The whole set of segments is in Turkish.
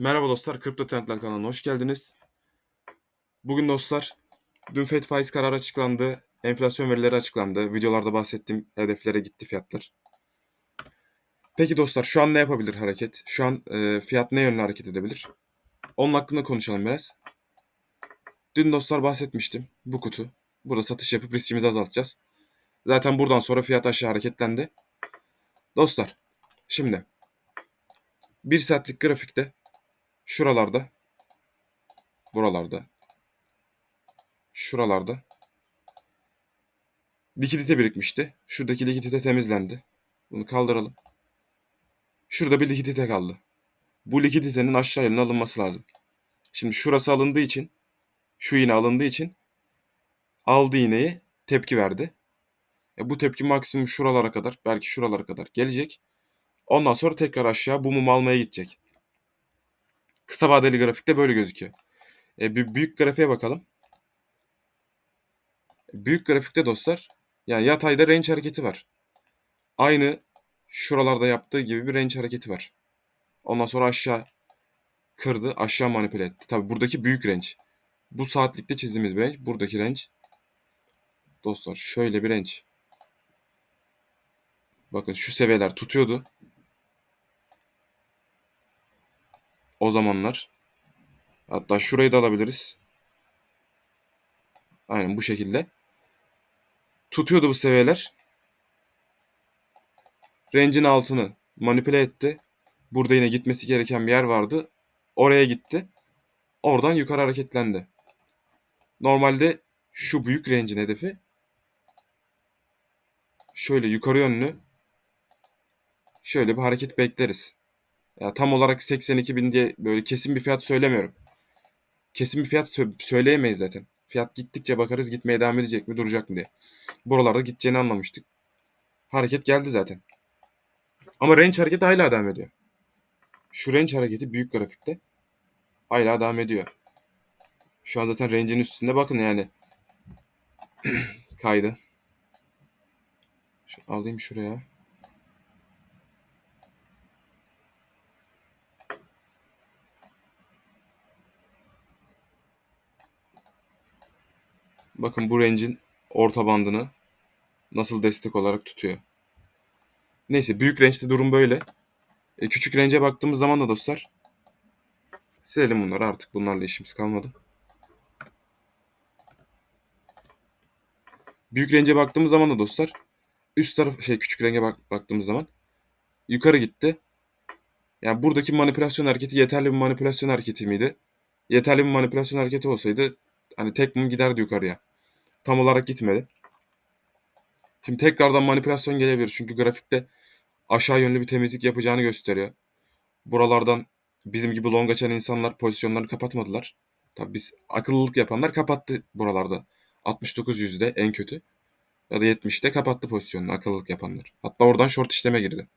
Merhaba dostlar, Kripto Trendler kanalına hoş geldiniz. Bugün dostlar, dün FED faiz kararı açıklandı, enflasyon verileri açıklandı, videolarda bahsettiğim hedeflere gitti fiyatlar. Peki dostlar, şu an ne yapabilir hareket? Şu an e, fiyat ne yönlü hareket edebilir? Onun hakkında konuşalım biraz. Dün dostlar bahsetmiştim, bu kutu. Burada satış yapıp riskimizi azaltacağız. Zaten buradan sonra fiyat aşağı hareketlendi. Dostlar, şimdi 1 saatlik grafikte şuralarda buralarda şuralarda likidite birikmişti. Şuradaki likidite temizlendi. Bunu kaldıralım. Şurada bir likidite kaldı. Bu likiditenin aşağı yönüne alınması lazım. Şimdi şurası alındığı için şu iğne alındığı için aldı iğneyi tepki verdi. E bu tepki maksimum şuralara kadar belki şuralara kadar gelecek. Ondan sonra tekrar aşağı bu mum almaya gidecek. Kısa vadeli grafikte böyle gözüküyor. E, bir büyük grafiğe bakalım. Büyük grafikte dostlar yani yatayda range hareketi var. Aynı şuralarda yaptığı gibi bir range hareketi var. Ondan sonra aşağı kırdı, aşağı manipüle etti. Tabi buradaki büyük range. Bu saatlikte çizdiğimiz bir range. Buradaki range. Dostlar şöyle bir range. Bakın şu seviyeler tutuyordu. O zamanlar. Hatta şurayı da alabiliriz. Aynen bu şekilde. Tutuyordu bu seviyeler. Range'in altını manipüle etti. Burada yine gitmesi gereken bir yer vardı. Oraya gitti. Oradan yukarı hareketlendi. Normalde şu büyük range'in hedefi şöyle yukarı yönlü şöyle bir hareket bekleriz. Ya tam olarak 82 bin diye böyle kesin bir fiyat söylemiyorum. Kesin bir fiyat sö- söyleyemeyiz zaten. Fiyat gittikçe bakarız gitmeye devam edecek mi duracak mı diye. Buralarda gideceğini anlamıştık. Hareket geldi zaten. Ama range hareketi hala devam ediyor. Şu range hareketi büyük grafikte hala devam ediyor. Şu an zaten range'in üstünde bakın yani. Kaydı. Şu alayım şuraya. Bakın bu range'in orta bandını nasıl destek olarak tutuyor. Neyse büyük range'de durum böyle. E, küçük range'e baktığımız zaman da dostlar silelim bunları artık bunlarla işimiz kalmadı. Büyük range'e baktığımız zaman da dostlar üst taraf şey küçük renge bak, baktığımız zaman yukarı gitti. Yani buradaki manipülasyon hareketi yeterli bir manipülasyon hareketi miydi? Yeterli bir manipülasyon hareketi olsaydı hani tek mum giderdi yukarıya. Tam olarak gitmedi. Şimdi tekrardan manipülasyon gelebilir. Çünkü grafikte aşağı yönlü bir temizlik yapacağını gösteriyor. Buralardan bizim gibi long açan insanlar pozisyonlarını kapatmadılar. Tabii biz akıllılık yapanlar kapattı buralarda. 69 yüzde en kötü. Ya da 70'te kapattı pozisyonunu akıllılık yapanlar. Hatta oradan short işleme girdi.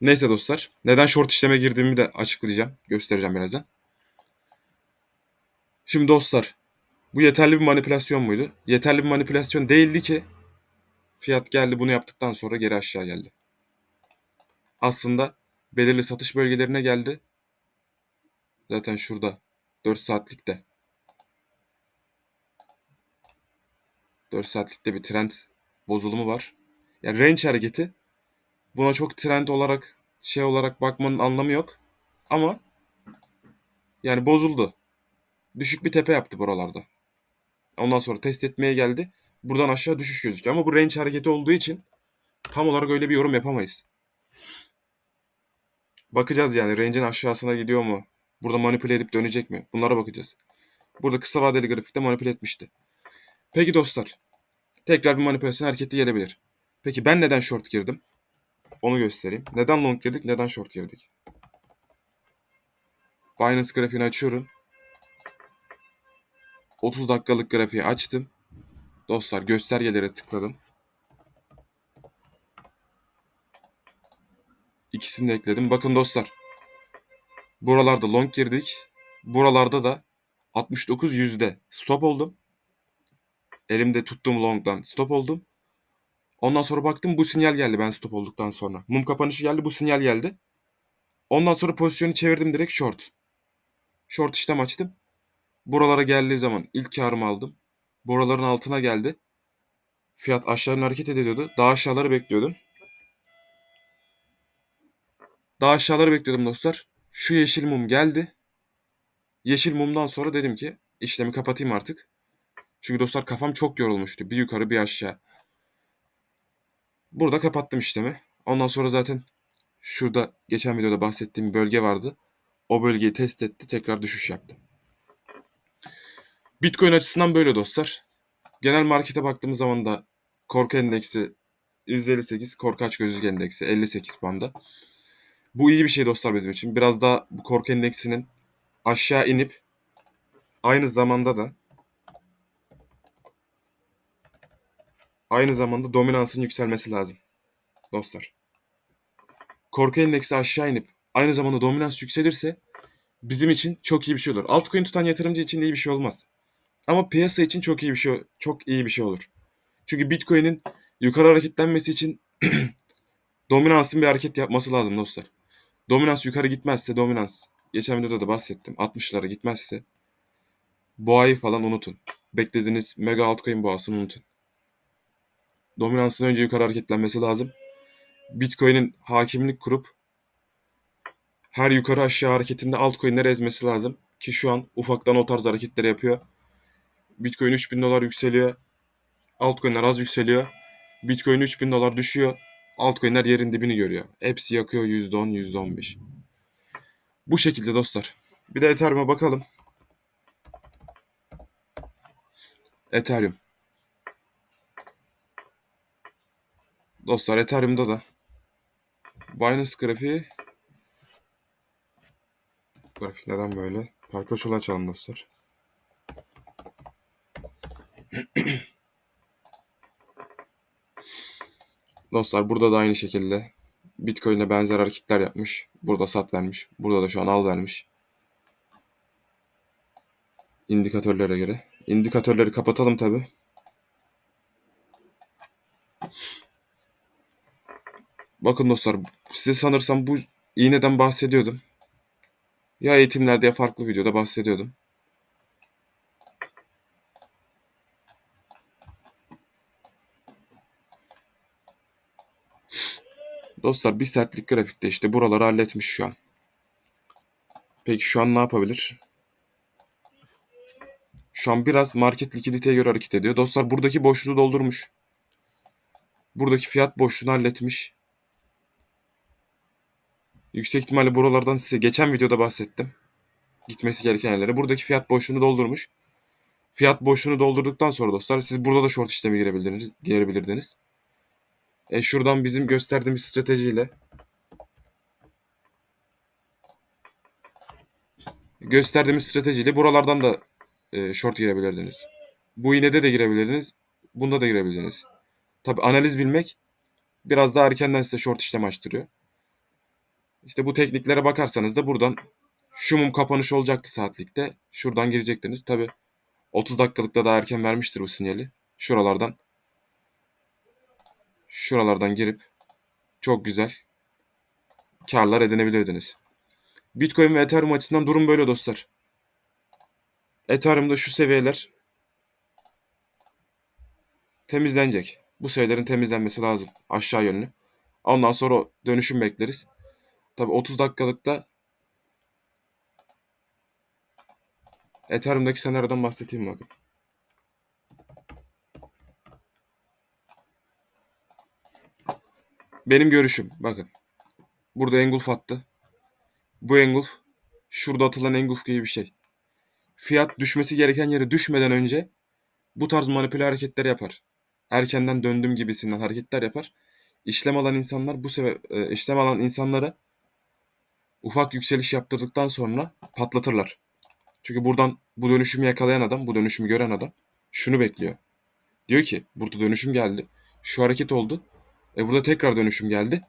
Neyse dostlar. Neden short işleme girdiğimi de açıklayacağım. Göstereceğim birazdan. Şimdi dostlar. Bu yeterli bir manipülasyon muydu? Yeterli bir manipülasyon değildi ki fiyat geldi bunu yaptıktan sonra geri aşağı geldi. Aslında belirli satış bölgelerine geldi. Zaten şurada 4 saatlikte 4 saatlikte bir trend bozulumu var. Yani range hareketi buna çok trend olarak şey olarak bakmanın anlamı yok. Ama yani bozuldu. Düşük bir tepe yaptı buralarda. Ondan sonra test etmeye geldi. Buradan aşağı düşüş gözüküyor. Ama bu range hareketi olduğu için tam olarak öyle bir yorum yapamayız. Bakacağız yani range'in aşağısına gidiyor mu? Burada manipüle edip dönecek mi? Bunlara bakacağız. Burada kısa vadeli grafikte manipüle etmişti. Peki dostlar. Tekrar bir manipülasyon hareketi gelebilir. Peki ben neden short girdim? Onu göstereyim. Neden long girdik? Neden short girdik? Binance grafiğini açıyorum. 30 dakikalık grafiği açtım. Dostlar göstergelere tıkladım. İkisini de ekledim. Bakın dostlar. Buralarda long girdik. Buralarda da 69 yüzde stop oldum. Elimde tuttuğum long'dan stop oldum. Ondan sonra baktım bu sinyal geldi ben stop olduktan sonra. Mum kapanışı geldi bu sinyal geldi. Ondan sonra pozisyonu çevirdim direkt short. Short işlem açtım. Buralara geldiği zaman ilk karımı aldım. Buraların altına geldi. Fiyat aşağı hareket ediyordu. Daha aşağıları bekliyordum. Daha aşağıları bekliyordum dostlar. Şu yeşil mum geldi. Yeşil mumdan sonra dedim ki işlemi kapatayım artık. Çünkü dostlar kafam çok yorulmuştu. Bir yukarı bir aşağı. Burada kapattım işlemi. Ondan sonra zaten şurada geçen videoda bahsettiğim bölge vardı. O bölgeyi test etti. Tekrar düşüş yaptı. Bitcoin açısından böyle dostlar. Genel markete baktığımız zaman da korku endeksi %58, korku açgözlülük endeksi 58 banda. Bu iyi bir şey dostlar bizim için. Biraz daha bu korku endeksinin aşağı inip aynı zamanda da aynı zamanda dominansın yükselmesi lazım dostlar. Korku endeksi aşağı inip aynı zamanda dominans yükselirse bizim için çok iyi bir şey olur. Altcoin tutan yatırımcı için iyi bir şey olmaz. Ama piyasa için çok iyi bir şey çok iyi bir şey olur. Çünkü Bitcoin'in yukarı hareketlenmesi için dominansın bir hareket yapması lazım dostlar. Dominans yukarı gitmezse dominans. Geçen videoda da bahsettim. 60'lara gitmezse boğayı falan unutun. Beklediğiniz mega altcoin boğasını unutun. Dominansın önce yukarı hareketlenmesi lazım. Bitcoin'in hakimlik kurup her yukarı aşağı hareketinde altcoin'leri ezmesi lazım. Ki şu an ufaktan o tarz hareketleri yapıyor. Bitcoin 3000 dolar yükseliyor. Altcoin'ler az yükseliyor. Bitcoin 3000 dolar düşüyor. Altcoin'ler yerin dibini görüyor. Hepsi yakıyor %10, %15. Bu şekilde dostlar. Bir de Ethereum'a bakalım. Ethereum. Dostlar Ethereum'da da Binance grafiği grafik neden böyle? Perpetual açalım dostlar. Dostlar burada da aynı şekilde Bitcoin'e benzer hareketler yapmış. Burada sat vermiş. Burada da şu an al vermiş. İndikatörlere göre. İndikatörleri kapatalım tabi. Bakın dostlar size sanırsam bu iğneden bahsediyordum. Ya eğitimlerde ya farklı videoda bahsediyordum. Dostlar bir saatlik grafikte işte buraları halletmiş şu an. Peki şu an ne yapabilir? Şu an biraz market likiditeye göre hareket ediyor. Dostlar buradaki boşluğu doldurmuş. Buradaki fiyat boşluğunu halletmiş. Yüksek ihtimalle buralardan size geçen videoda bahsettim. Gitmesi gereken yerlere. Buradaki fiyat boşluğunu doldurmuş. Fiyat boşluğunu doldurduktan sonra dostlar siz burada da short işlemi girebilirdiniz. girebilirdiniz. E, şuradan bizim gösterdiğimiz stratejiyle gösterdiğimiz stratejiyle buralardan da e, short girebilirdiniz. Bu iğnede de girebilirdiniz. Bunda da girebilirdiniz. Tabi analiz bilmek biraz daha erkenden size short işlem açtırıyor. İşte bu tekniklere bakarsanız da buradan şu mum kapanış olacaktı saatlikte. Şuradan girecektiniz. Tabi 30 dakikalıkta daha erken vermiştir bu sinyali. Şuralardan şuralardan girip çok güzel karlar edinebilirdiniz. Bitcoin ve Ethereum açısından durum böyle dostlar. Ethereum'da şu seviyeler temizlenecek. Bu sayıların temizlenmesi lazım aşağı yönlü. Ondan sonra dönüşüm bekleriz. Tabi 30 dakikalıkta Ethereum'daki senaryodan bahsedeyim bakın. Benim görüşüm bakın. Burada engulf attı. Bu engulf şurada atılan engulf gibi bir şey. Fiyat düşmesi gereken yere düşmeden önce bu tarz manipüle hareketler yapar. Erkenden döndüm gibisinden hareketler yapar. İşlem alan insanlar bu sebep e, işlem alan insanlara ufak yükseliş yaptırdıktan sonra patlatırlar. Çünkü buradan bu dönüşümü yakalayan adam, bu dönüşümü gören adam şunu bekliyor. Diyor ki burada dönüşüm geldi. Şu hareket oldu. E burada tekrar dönüşüm geldi.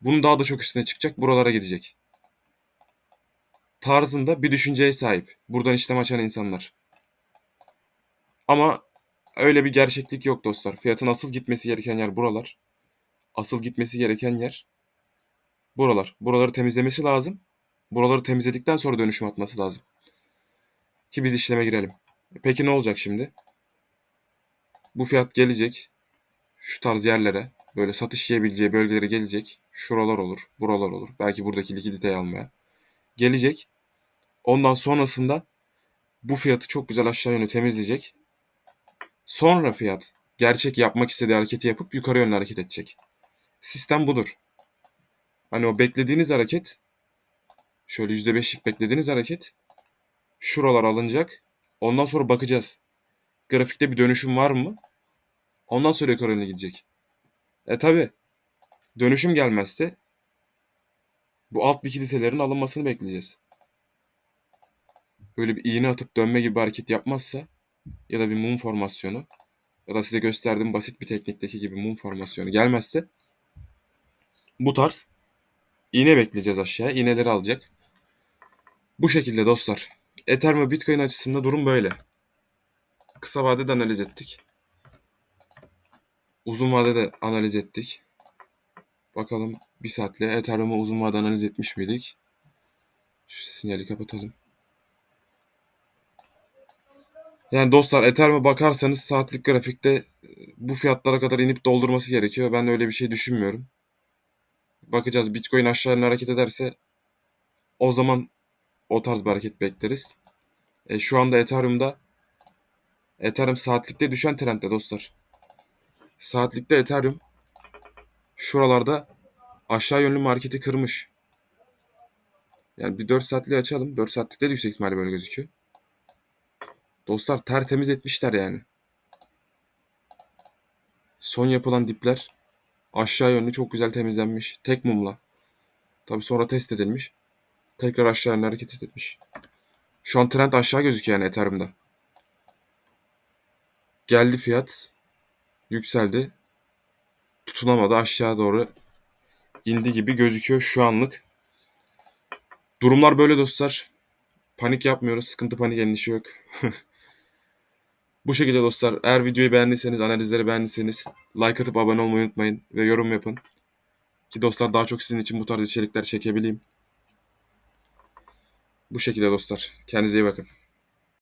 Bunun daha da çok üstüne çıkacak. Buralara gidecek. Tarzında bir düşünceye sahip. Buradan işlem açan insanlar. Ama öyle bir gerçeklik yok dostlar. Fiyatın asıl gitmesi gereken yer buralar. Asıl gitmesi gereken yer Buralar. Buraları temizlemesi lazım. Buraları temizledikten sonra dönüşüm atması lazım. Ki biz işleme girelim. Peki ne olacak şimdi? Bu fiyat gelecek. Şu tarz yerlere böyle satış yiyebileceği bölgelere gelecek. Şuralar olur, buralar olur. Belki buradaki likiditeyi almaya. Gelecek. Ondan sonrasında bu fiyatı çok güzel aşağı yönlü temizleyecek. Sonra fiyat gerçek yapmak istediği hareketi yapıp yukarı yönlü hareket edecek. Sistem budur. Hani o beklediğiniz hareket şöyle %5'lik beklediğiniz hareket şuralar alınacak. Ondan sonra bakacağız. Grafikte bir dönüşüm var mı? Ondan sonra yukarı yönlü gidecek. E tabi dönüşüm gelmezse bu alt likiditelerin alınmasını bekleyeceğiz. Böyle bir iğne atıp dönme gibi bir hareket yapmazsa ya da bir mum formasyonu ya da size gösterdiğim basit bir teknikteki gibi mum formasyonu gelmezse bu tarz iğne bekleyeceğiz aşağıya. İğneleri alacak. Bu şekilde dostlar. Ethereum ve Bitcoin açısında durum böyle. Kısa vadede analiz ettik. Uzun vadede analiz ettik. Bakalım bir saatle Ethereum'u uzun vade analiz etmiş miydik? Şu sinyali kapatalım. Yani dostlar Ethereum'a bakarsanız saatlik grafikte e, bu fiyatlara kadar inip doldurması gerekiyor. Ben öyle bir şey düşünmüyorum. Bakacağız Bitcoin aşağı hareket ederse o zaman o tarz bir hareket bekleriz. E, şu anda Ethereum'da Ethereum saatlikte düşen trendde dostlar. Saatlikte Ethereum şuralarda aşağı yönlü marketi kırmış. Yani bir 4 saatliği açalım. 4 saatlikte de yüksek ihtimalle böyle gözüküyor. Dostlar tertemiz etmişler yani. Son yapılan dipler aşağı yönlü çok güzel temizlenmiş. Tek mumla. Tabi sonra test edilmiş. Tekrar aşağı yönlü hareket etmiş. Şu an trend aşağı gözüküyor yani Ethereum'da. Geldi fiyat. Yükseldi. Tutunamadı aşağı doğru indi gibi gözüküyor şu anlık. Durumlar böyle dostlar. Panik yapmıyoruz. Sıkıntı panik endişe yok. Bu şekilde dostlar. Eğer videoyu beğendiyseniz, analizleri beğendiyseniz like atıp abone olmayı unutmayın ve yorum yapın. Ki dostlar daha çok sizin için bu tarz içerikler çekebileyim. Bu şekilde dostlar. Kendinize iyi bakın.